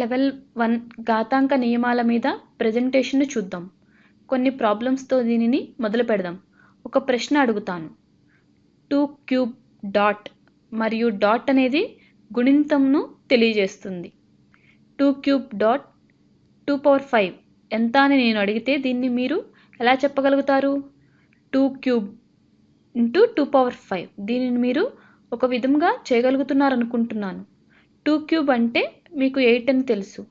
Level one ఘాతాంక నియమాల మీద ప్రజెంటేషన్ను చూద్దాం. కొన్ని ప్రాబ్లమ్స్తో దీనిని మొదలు పెడదాం. ఒక ప్రశ్న అడుగుతాను. టూ క్యూబ్ డాట్ మరియు డాట్ అనేది గుణింతంను తెలియజేస్తుంది. Two cube dot two power five ఎంత అని నేను అడిగితే దీన్ని మీరు ఎలా చెప్పగలుగుతారు? Two cube into two power five దీనిని మీరు ఒక విధంగా చేయగలుగుతున్నారనుకుంటున్నాను. టూ క్యూబ్ అంటే మీకు ఎయిట్ అని తెలుసు.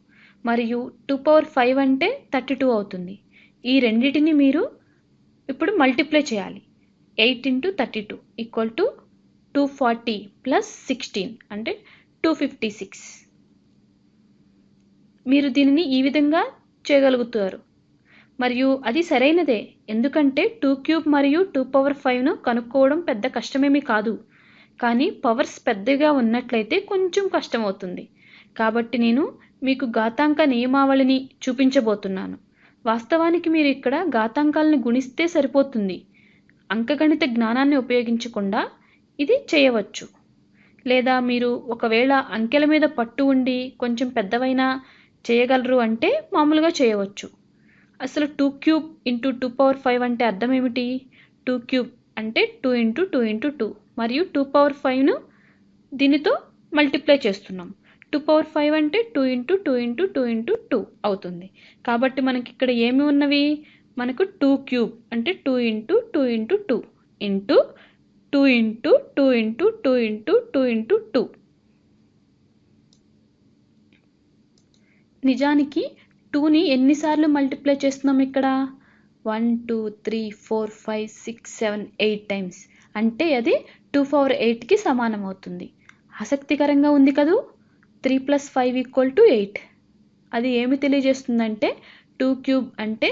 మరియు టూ పవర్ ఫైవ్ అంటే థర్టీ టూ అవుతుంది. ఈ రెండింటిని మీరు ఇప్పుడు మల్టిప్లై చేయాలి. Eight into thirty two equal to two forty plus sixteen అంటే టూ ఫిఫ్టీ సిక్స్. మీరు దీనిని ఈ విధంగా చేయగలుగుతారు. మరియు అది సరైనదే. ఎందుకంటే టూ క్యూబ్ మరియు టూ పవర్ ఫైవ్ను కనుక్కోవడం పెద్ద కష్టమేమీ కాదు. కానీ పవర్స్ పెద్దగా ఉన్నట్లయితే కొంచెం కష్టమవుతుంది. కాబట్టి నేను మీకు ఘాతాంక నియమావళిని చూపించబోతున్నాను. వాస్తవానికి మీరు ఇక్కడ ఘాతాంకాలను గుణిస్తే సరిపోతుంది. అంకగణిత జ్ఞానాన్ని ఉపయోగించకుండా ఇది చేయవచ్చు. లేదా మీరు ఒకవేళ అంకెల మీద పట్టు ఉండి కొంచెం పెద్దవైనా చేయగలరు అంటే మామూలుగా చేయవచ్చు. అసలు two cube into two power five అంటే అర్థం ఏమిటి? టూ క్యూబ్ అంటే two into two into two. మరియు టూ పవర్ ఫైవ్ను దీనితో మల్టిప్లై చేస్తున్నాం. టూ పవర్ ఫైవ్ అంటే two into two into two into two అవుతుంది కాబట్టి మనకి ఇక్కడ ఏమి ఉన్నవి మనకు టూ క్యూబ్ అంటే two into two into two into two into two into two into two into two నిజానికి టూని ఎన్నిసార్లు మల్టిప్లై చేస్తున్నాం ఇక్కడ one two three four five six seven eight times అంటే అది టూ పవర్ ఎయిట్కి సమానం అవుతుంది ఆసక్తికరంగా ఉంది కదూ three plus five equal to eight. అది ఏమి తెలియజేస్తుందంటే టూ క్యూబ్ అంటే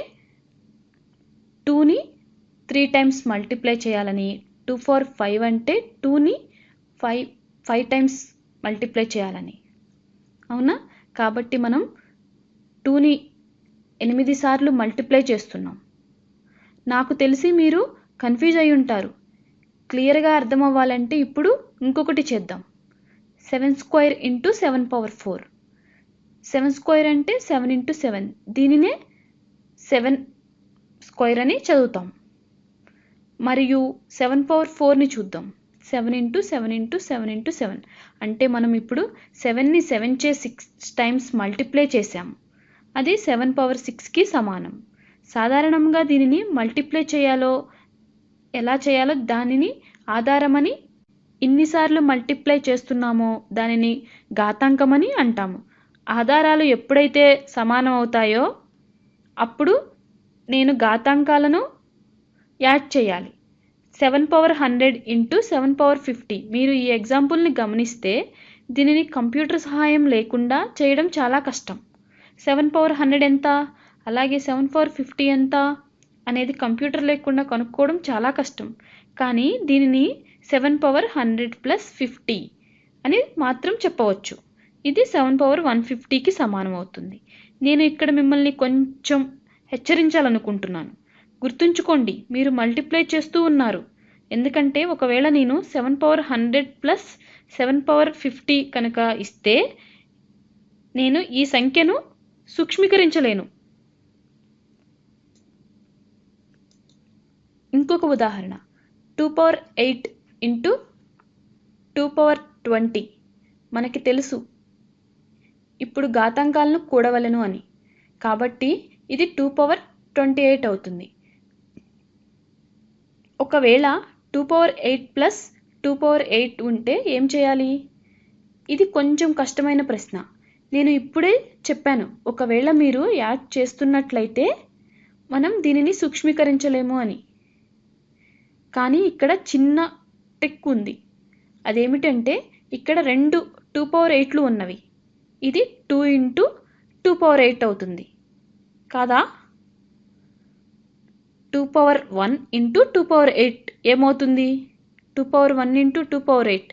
టూని త్రీ టైమ్స్ మల్టిప్లై చేయాలని టూ ఫోర్ ఫైవ్ అంటే టూని ఫైవ్ ఫైవ్ టైమ్స్ మల్టిప్లై చేయాలని. అవునా? కాబట్టి మనం టూని ఎనిమిది సార్లు మల్టిప్లై చేస్తున్నాం. నాకు తెలిసి మీరు కన్ఫ్యూజ్ అయి ఉంటారు క్లియర్గా అర్థం అవ్వాలంటే ఇప్పుడు ఇంకొకటి చేద్దాం. Seven square into seven power four seven square అంటే సెవెన్ ఇంటూ సెవెన్ దీనినే సెవెన్ స్క్వేర్ అని చదువుతాం. మరియు సెవెన్ పవర్ ఫోర్ని చూద్దాం. Seven into seven into seven into seven అంటే మనం ఇప్పుడు సెవెన్ని సెవెన్ చే సిక్స్ టైమ్స్ మల్టిప్లై చేసాం అది సెవెన్ పవర్ సిక్స్కి సమానం. సాధారణంగా దీనిని మల్టిప్లై చేయాలో ఎలా చేయాలో దానిని ఆధారమని ఇన్నిసార్లు మల్టిప్లై చేస్తున్నామో దానిని ఘాతాంకమని అంటాము. ఆధారాలు ఎప్పుడైతే సమానం అవుతాయో అప్పుడు నేను ఘాతాంకాలను యాడ్ చేయాలి. Seven power hundred into seven power fifty. మీరు ఈ ఎగ్జాంపుల్ని గమనిస్తే దీనిని కంప్యూటర్ సహాయం లేకుండా చేయడం చాలా కష్టం. సెవెన్ పవర్ హండ్రెడ్ ఎంత? అలాగే సెవెన్ పవర్ ఫిఫ్టీ ఎంత? అనేది కంప్యూటర్ లేకుండా కనుక్కోవడం చాలా కష్టం. కానీ దీనిని seven power hundred plus fifty అని మాత్రం చెప్పవచ్చు. ఇది సెవెన్ పవర్ వన్ ఫిఫ్టీకి సమానం అవుతుంది. నేను ఇక్కడ మిమ్మల్ని కొంచెం హెచ్చరించాలనుకుంటున్నాను. గుర్తుంచుకోండి మీరు మల్టిప్లై చేస్తూ ఉన్నారు. ఎందుకంటే ఒకవేళ నేను seven power hundred plus seven power fifty కనుక ఇస్తే నేను ఈ సంఖ్యను సూక్ష్మీకరించలేను. ఇంకొక ఉదాహరణ. Two power eight into two power twenty. మనకి తెలుసు. ఇప్పుడు ఘాతాంకాలను కూడవలను అని. కాబట్టి ఇది టూ పవర్ ట్వంటీ ఎయిట్ అవుతుంది. ఒకవేళ two power eight plus two power eight ఉంటే ఏం చేయాలి? ఇది కొంచెం కష్టమైన ప్రశ్న. నేను ఇప్పుడే చెప్పాను. ఒకవేళ మీరు యాడ్ చేస్తున్నట్లయితే మనం దీనిని సూక్ష్మీకరించలేము అని. కానీ ఇక్కడ చిన్న ట్రిక్ ఉంది అదేమిటంటే ఇక్కడ రెండు టూ పవర్ ఎయిట్లు ఉన్నవి. ఇది two into two power eight అవుతుంది. కాదా? Two power one into two power eight ఏమవుతుంది? Two power one into two power eight.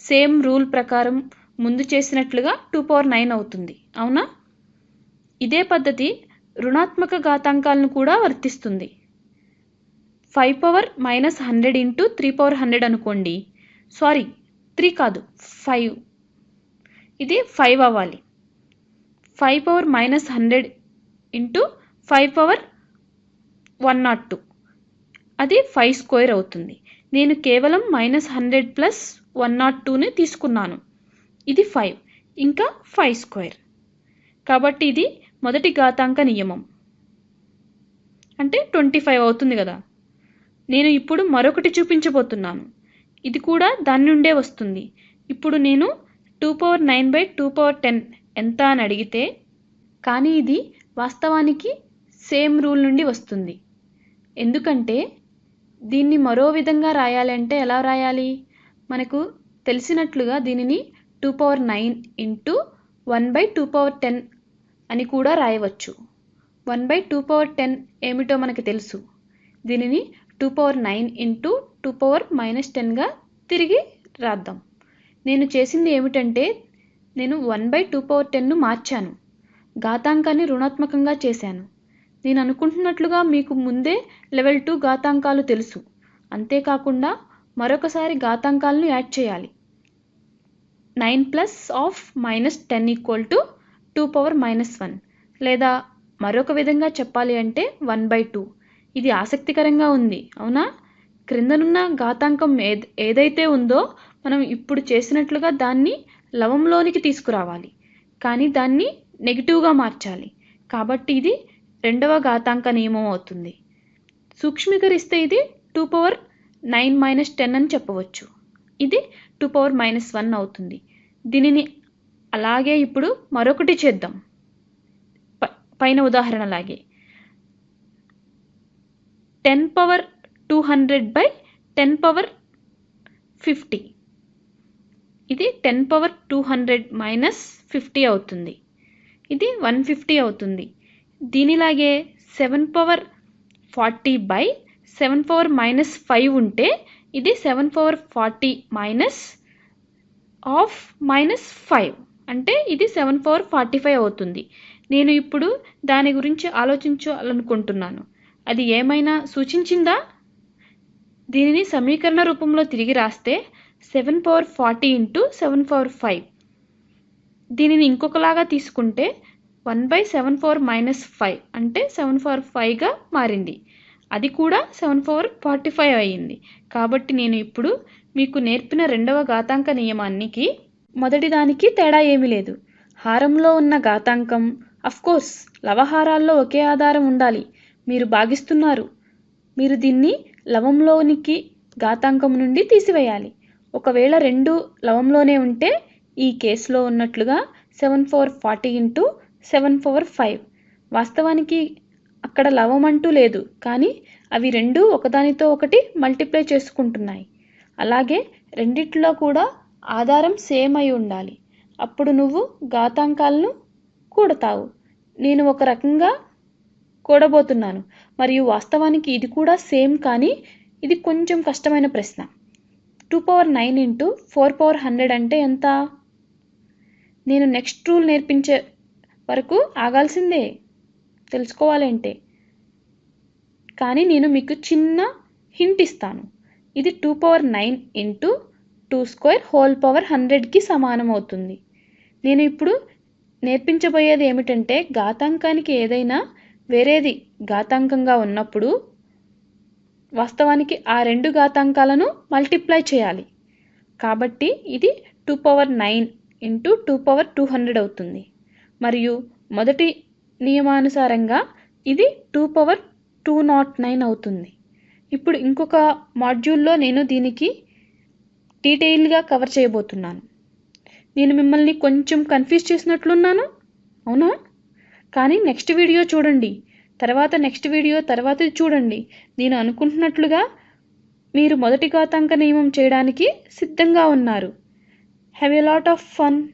Same rule ప్రకారం ముందు చేసినట్లుగా టూ పవర్ నైన్ అవుతుంది. అవునా? ఇదే పద్ధతి రుణాత్మక ఘాతాంకాలను కూడా వర్తిస్తుంది. Five power minus hundred into three power hundred అనుకోండి. సారీ త్రీ కాదు ఫైవ్. ఇది ఫైవ్ అవ్వాలి. Five power minus hundred into five power one not two. అది ఫైవ్ స్క్వేర్ అవుతుంది. నేను కేవలం minus hundred plus one not టూని తీసుకున్నాను. ఇది ఫైవ్ ఇంకా ఫైవ్ స్క్వేర్. కాబట్టి ఇది మొదటి ఘాతాంక నియమం. అంటే ట్వంటీ ఫైవ్ అవుతుంది కదా. నేను ఇప్పుడు మరొకటి చూపించబోతున్నాను. ఇది కూడా దాని నుండే వస్తుంది. ఇప్పుడు నేను two power nine by two power ten ఎంత అని అడిగితే కానీ ఇది వాస్తవానికి సేమ్ రూల్ నుండి వస్తుంది. ఎందుకంటే దీన్ని మరో విధంగా రాయాలంటే ఎలా రాయాలి? మనకు తెలిసినట్లుగా దీనిని two power nine into one by two power ten అని కూడా రాయవచ్చు. One by two power ten ఏమిటో మనకు తెలుసు. దీనిని two power nine into two power minus టెన్గా తిరిగి రాద్దాం. నేను చేసింది ఏమిటంటే నేను వన్ బై టూ పవర్ టెన్ను మార్చాను. ఘాతాంకాన్ని రుణాత్మకంగా చేశాను. నేను అనుకుంటున్నట్లుగా మీకు ముందే లెవెల్ టూ ఘాతాంకాలు తెలుసు. అంతేకాకుండా మరొకసారి ఘాతాంకాలను యాడ్ చేయాలి. Nine plus of minus ten equal to two power minus one లేదా మరొక విధంగా చెప్పాలి అంటే వన్ బై టూ. ఇది ఆసక్తికరంగా ఉంది అవునా? క్రిందనున్న ఘాతాంకం ఏద్ ఏదైతే ఉందో మనం ఇప్పుడు చేసినట్లుగా దాన్ని లవంలోనికి తీసుకురావాలి. కానీ దాన్ని నెగిటివ్గా మార్చాలి. కాబట్టి ఇది రెండవ ఘాతాంక నియమం అవుతుంది. సూక్ష్మీకరిస్తే ఇది two power nine minus ten అని చెప్పవచ్చు. ఇది టూ పవర్ మైనస్ వన్ అవుతుంది. దీనిని అలాగే ఇప్పుడు మరొకటి చేద్దాం. ప- పైన ఉదాహరణలాగే. Ten power two hundred by ten power fifty. ఇది ten power two hundred minus fifty అవుతుంది. ఇది వన్ ఫిఫ్టీ అవుతుంది. దీనిలాగే seven power forty by seven power minus five ఉంటే ఇది seven power forty minus of minus five. అంటే ఇది seven power forty five అవుతుంది. నేను ఇప్పుడు దాని గురించి ఆలోచించాలనుకుంటున్నాను. అది ఏమైనా సూచించిందా? దీనిని సమీకరణ రూపంలో తిరిగి రాస్తే seven power forty into seven power five. దీనిని ఇంకొకలాగా తీసుకుంటే one by seven power minus five అంటే సెవెన్ పవర్ ఫైవ్గా మారింది. అది కూడా సెవెన్ పవర్ ఫార్టీ ఫైవ్ అయ్యింది. కాబట్టి నేను ఇప్పుడు మీకు నేర్పిన రెండవ ఘాతాంక నియమానికి మొదటిదానికి తేడా ఏమీ లేదు. హారంలో ఉన్న ఘాతాంకం అఫ్కోర్స్ లవహారాల్లో ఒకే ఆధారం ఉండాలి. మీరు భాగిస్తున్నారు మీరు దీన్ని లవంలోనికి ఘాతాంకం నుండి తీసివేయాలి. ఒకవేళ రెండు లవంలోనే ఉంటే ఈ కేసులో ఉన్నట్లుగా seven four forty into seven four five. వాస్తవానికి అక్కడ లవం అంటూ లేదు కానీ అవి రెండు ఒకదానితో ఒకటి మల్టిప్లై చేసుకుంటున్నాయి. అలాగే రెండిట్లో కూడా ఆధారం సేమ్ అయి ఉండాలి. అప్పుడు నువ్వు ఘాతాంకాలను కూడతావు. నేను ఒక రకంగా కూడబోతున్నాను. మరియు వాస్తవానికి ఇది కూడా సేమ్ కానీ ఇది కొంచెం కష్టమైన ప్రశ్న. Two power nine into four power hundred అంటే ఎంత? నేను నెక్స్ట్ రూల్ నేర్పించే వరకు ఆగాల్సిందే. తెలుసుకోవాలంటే. కానీ నేను మీకు చిన్న హింట్ ఇస్తాను. ఇది two power nine into two square whole power హండ్రెడ్కి సమానం అవుతుంది. నేను ఇప్పుడు నేర్పించబోయేది ఏమిటంటే ఘాతాంకానికి ఏదైనా వేరేది ఘాతాంకంగా ఉన్నప్పుడు వాస్తవానికి ఆ రెండు ఘాతాంకాలను మల్టిప్లై చేయాలి. కాబట్టి ఇది two power nine into two power two hundred అవుతుంది. మరియు మొదటి నియమానుసారంగా ఇది two power two not nine అవుతుంది. ఇప్పుడు ఇంకొక మాడ్యూల్లో నేను దీనికి డీటెయిల్గా కవర్ చేయబోతున్నాను. నేను మిమ్మల్ని కొంచెం కన్ఫ్యూజ్ చేసినట్లున్నాను? అవునా? కానీ నెక్స్ట్ వీడియో చూడండి. తర్వాత నెక్స్ట్ వీడియో తర్వాత చూడండి. నేను అనుకుంటున్నట్లుగా మీరు మొదటి ఘాతాంక నియమం చేయడానికి సిద్ధంగా ఉన్నారు. Have a lot of fun